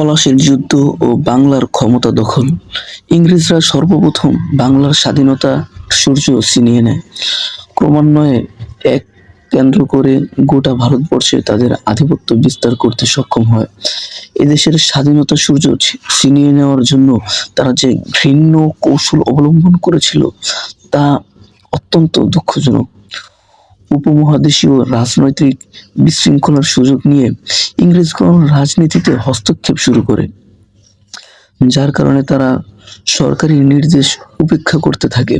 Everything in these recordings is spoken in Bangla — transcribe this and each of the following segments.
পলাশির যুদ্ধ ও বাংলার ক্ষমতা দখল। ইংরেজরা সর্বপ্রথম বাংলার স্বাধীনতা সূর্য ছিনিয়ে নেয়। ক্রমান্বয়ে এক কেন্দ্র করে গোটা ভারতবর্ষে তাদের আধিপত্য বিস্তার করতে সক্ষম হয়। এদেশের স্বাধীনতা সূর্য ছিনিয়ে নেওয়ার জন্য তারা যে ঘৃণ্য কৌশল অবলম্বন করেছিল তা অত্যন্ত দুঃখজনক। উপমহাদেশীয় রাজনৈতিক বিশৃঙ্খলার সুযোগ নিয়ে ইংরেজগণ রাজনীতিতে হস্তক্ষেপ শুরু করে, যার কারণে তারা সরকারি নির্দেশ উপেক্ষা করতে থাকে।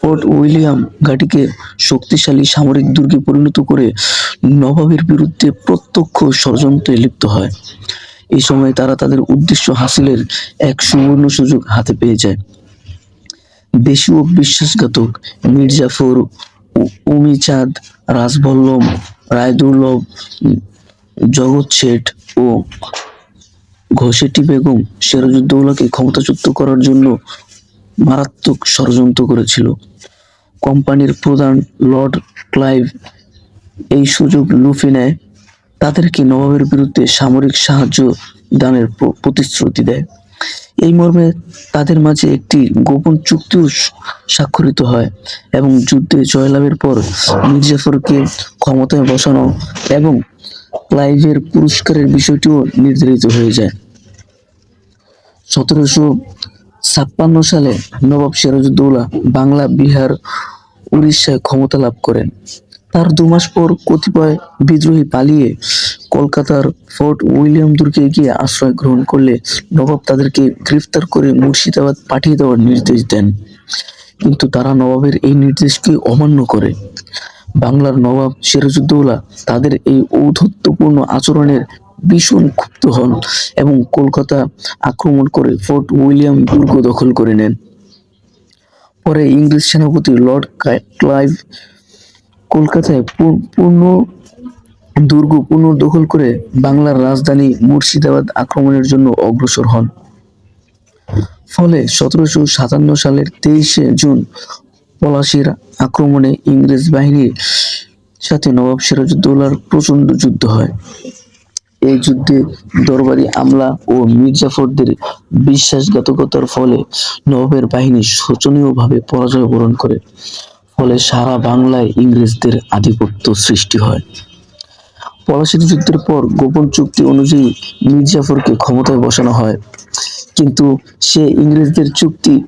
ফোর্ট উইলিয়াম ঘাটিকে শক্তিশালী সামরিক দুর্গে পরিণত করে নবাবের বিরুদ্ধে প্রত্যক্ষ ষড়যন্ত্রে লিপ্ত হয়। এই সময় তারা তাদের উদ্দেশ্য হাসিলের এক সুবর্ণ সুযোগ হাতে পেয়ে যায়। দেশীয় বিশ্বাসঘাতক মির্জাফর উমিচাঁদ রাজবল্লভ, রায়দুর্লভ, জগৎ শেঠ ও ঘোষেটি বেগম সিরাজউদ্দৌলাকে ক্ষমতাচ্যুত করার জন্য মারাত্মক ষড়যন্ত্র করেছিল। কোম্পানির প্রধান লর্ড ক্লাইভ এই সুযোগ লুফে নেয়, তাদেরকে নবাবের বিরুদ্ধে সামরিক সাহায্য দানের প্রতিশ্রুতি দেয়। এই মর্মে তাদের মাঝে একটি গোপন চুক্তিও স্বাক্ষরিত হয় এবং যুদ্ধে জয়লাভের পর মির্জাফরকে ক্ষমতায় বসানো এবং ক্লাইভের পুরস্কারের বিষয়টিও নির্ধারিত হয়ে যায়। সতেরোশো ছাপ্পান্ন সালে নবাব সিরাজউদ্দৌলা বাংলা, বিহার, উড়িষ্যায় ক্ষমতা লাভ করেন। তার দু মাস পর কতিপয় বিদ্রোহী পালিয়ে কলকাতার ফোর্ট উইলিয়াম দুর্গে গিয়ে আশ্রয় গ্রহণ করলে নবাব তাদেরকে গ্রেফতার করে মুর্শিদাবাদ পাঠিয়ে দেওয়ার নির্দেশ দেন। কিন্তু তারা নবাবের এই নির্দেশকে অমান্য করে। বাংলার নবাব সিরাজউদ্দৌলা তাদের এই ঔদ্ধত্যপূর্ণ আচরণের ভীষণ ক্ষুব্ধ হন এবং কলকাতা আক্রমণ করে ফোর্ট উইলিয়াম দুর্গ দখল করে নেন। পরে ইংরেজ সেনাপতি লর্ড ক্লাইভ কলকাতায় পূর্ণ দুর্গ পুনর্দখল করে বাংলার রাজধানী মুর্শিদাবাদ আক্রমণের জন্য অগ্রসর হন। ফলে সতেরোশো সাতান্ন সালের তেইশে জুন পলাশির আক্রমণে ইংরেজ বাহিনীর সাথে নবাব সিরাজউদ্দৌলার প্রচণ্ড যুদ্ধ হয়। এই যুদ্ধে দরবারি আমলা ও মির্জাফরদের বিশ্বাসঘাতকতার ফলে নবাবের বাহিনী শোচনীয়ভাবে পরাজয় বরণ করে। ফলে সারা বাংলায় ইংরেজদের আধিপত্য সৃষ্টি হয়। পলাশির যুদ্ধের পর গোপন চুক্তি অনুযায়ী মির্জাফরকে ক্ষমতায় বসানো হয়। কিন্তু সে ইংরেজদের চুক্তি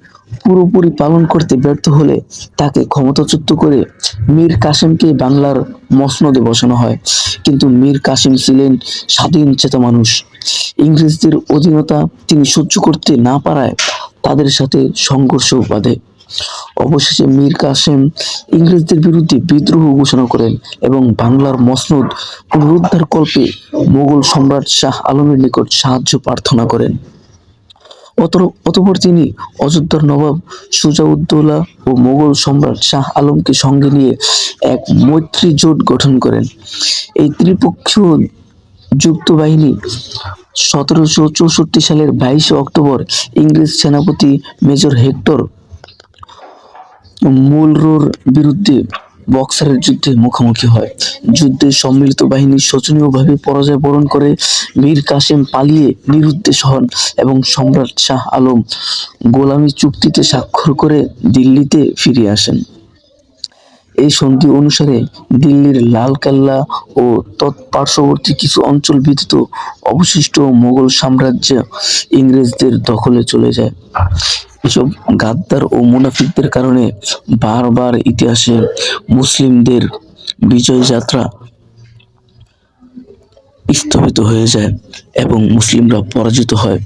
পুরোপুরি পালন করতে ব্যর্থ হলে তাকে ক্ষমতাচ্যুত করে মীর কাসেমকে বাংলার মসনদে বসানো হয়। কিন্তু মীর কাসেম ছিলেন স্বাধীন চেতা মানুষ। ইংরেজদের অধীনতা তিনি সহ্য করতে না পারায় তাদের সাথে সংঘর্ষ বাধে। অবশেষে মীর কাসেম ইংরেজদের বিরুদ্ধে বিদ্রোহ ঘোষণা করেন এবং বাংলার মসনদ পুনরুদ্ধার কল্পে মোগল সম্রাট শাহ আলমের নিকট সাহায্য প্রার্থনা করেন। অতপর তিনি অযোধ্যার নবাব সুজাউদ্দৌলা ও মোগল সম্রাট শাহ আলমকে সঙ্গে নিয়ে এক মৈত্রী জোট গঠন করেন। এই ত্রিপক্ষীয় যুক্ত বাহিনী সতেরোশো চৌষট্টি সালের বাইশে অক্টোবর ইংরেজ সেনাপতি মেজর হেক্টর মুলরোর বিরুদ্ধে বক্সারের যুদ্ধে মুখোমুখি হয়। যুদ্ধে সম্মিলিত বাহিনী শোচনীয়ভাবে পরাজয় বরণ করে। মীর কাসেম পালিয়ে নিরুদ্দেশ হন এবং সম্রাট শাহ আলম গোলামী চুক্তিতে স্বাক্ষর করে দিল্লিতে ফিরে আসেন। এই সন্ধি অনুসারে দিল্লির লাল কেল্লা ও তৎপার্শ্ববর্তী কিছু অঞ্চল ব্যতীত অবশিষ্ট মোগল সাম্রাজ্য ইংরেজদের দখলে চলে যায়। এসব গাদ্দার ও মুনাফিকদের কারণে বারবার ইতিহাসে মুসলিমদের বিজয় যাত্রা স্থগিত হয়ে যায় এবং মুসলিমরা পরাজিত হয়।